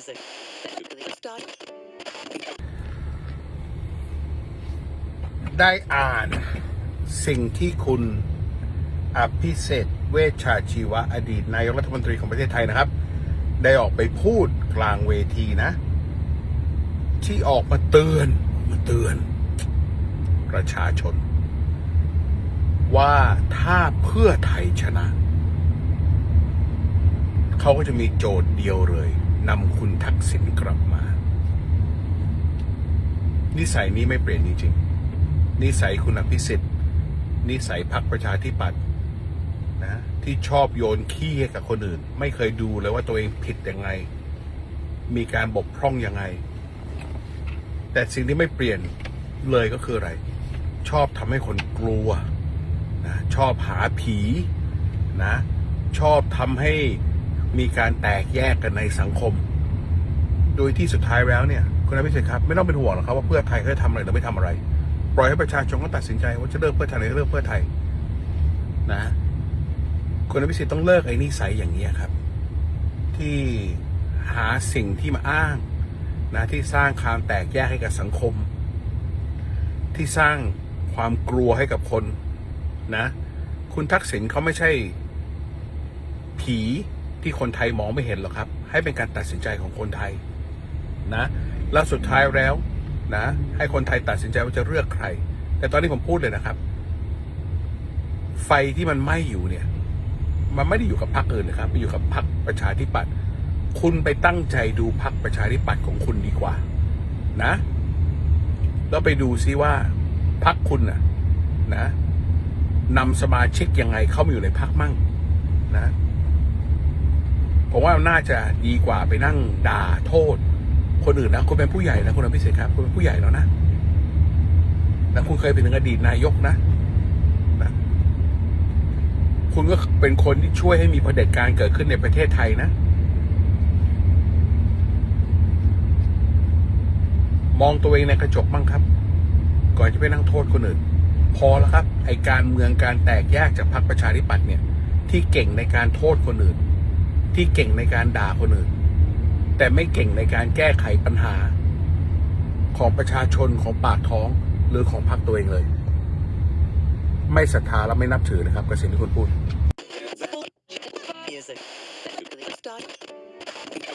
music. Start. ได้อ่านสิ่งที่คุณอภิเศษเวชชาชีวะอดีตนายกรัฐมนตรีของประเทศไทยนะครับ ได้ออกไปพูดกลางเวทีนะ ที่ออกมาเตือนมาเตือน ประชาชน ว่าถ้าเพื่อไทยชนะ เขาก็จะมีโจทย์เดียวเลย นำคุณทักษิณกลับมา นิสัยนี้ไม่เปลี่ยนจริงๆ นิสัยคุณอภิสิทธิ์ นิสัยพรรคประชาธิปัตย์นะ ที่ชอบโยนขี้ให้กับคนอื่น ไม่เคยดูเลยว่าตัวเองผิดยังไง มีการบกพร่องยังไง แต่สิ่งที่ไม่เปลี่ยนเลยก็คืออะไร ชอบทำให้คนกลัวนะชอบหาผีนะ ชอบทำให้ มีการแตกแยกกันในสังคม โดยที่สุดท้ายแล้วเนี่ยคุณอภิสิทธิ์ครับไม่ต้องเป็นห่วงหรอกครับว่าเพื่อไทยเขาจะทำอะไรหรือไม่ทำอะไร ปล่อยให้ประชาชนเขาตัดสินใจว่าจะเลือกเพื่อไทยหรือเลือกเพื่อไทย นะคุณอภิสิทธิ์ต้องเลิกไอ้นิสัยอย่างนี้ครับ ที่หาสิ่งที่มาอ้างนะที่สร้างความแตกแยกให้กับสังคม ที่สร้างความกลัวให้กับคนนะ คุณทักษิณเขาไม่ใช่ผี ที่คนไทยมองไม่เห็นหรอกครับ ให้เป็นการตัดสินใจของคนไทยนะแล้วสุดท้ายแล้วนะให้คนไทยตัดสินใจว่าจะเลือกใคร แต่ตอนนี้ผมพูดเลยนะครับ ไฟที่มันไหม้อยู่เนี่ย มันไม่ได้อยู่กับพรรคอื่นนะครับมันอยู่กับพรรคประชาธิปัตย์คุณไปตั้งใจดูพรรคประชาธิปัตย์ของคุณดีกว่า นะแล้วไปดูซิว่าพรรคคุณนะนะนำสมาชิกยังไงเข้ามาอยู่ในพรรคมั่ง นะ ผมว่าน่าจะดีกว่าไปนั่งด่าโทษ คนอื่นนะคุณเป็นผู้ใหญ่นะคุณอภิสิทธิ์ครับคุณเป็นผู้ใหญ่แล้วนะนะคุณเคยเป็นถึงอดีตนายกนะนะคุณก็เป็นคนที่ช่วยให้มีเผด็จการเกิดขึ้นในประเทศไทยนะ มองตัวเองในกระจกบ้างครับ ก่อนจะไปนั่งโทษคนอื่น พอแล้วครับ ไอการเมืองการแตกแยกจากพรรคประชาธิปัตย์เนี่ย ที่เก่งในการโทษคนอื่น ที่เก่งในการด่าคนอื่น แต่ไม่เก่งในการแก้ไขปัญหา ของประชาชนของปากท้องหรือของพรรคตัวเองเลย ไม่ศรัทธาและไม่นับถือนะครับกับสิ่งที่คุณพูด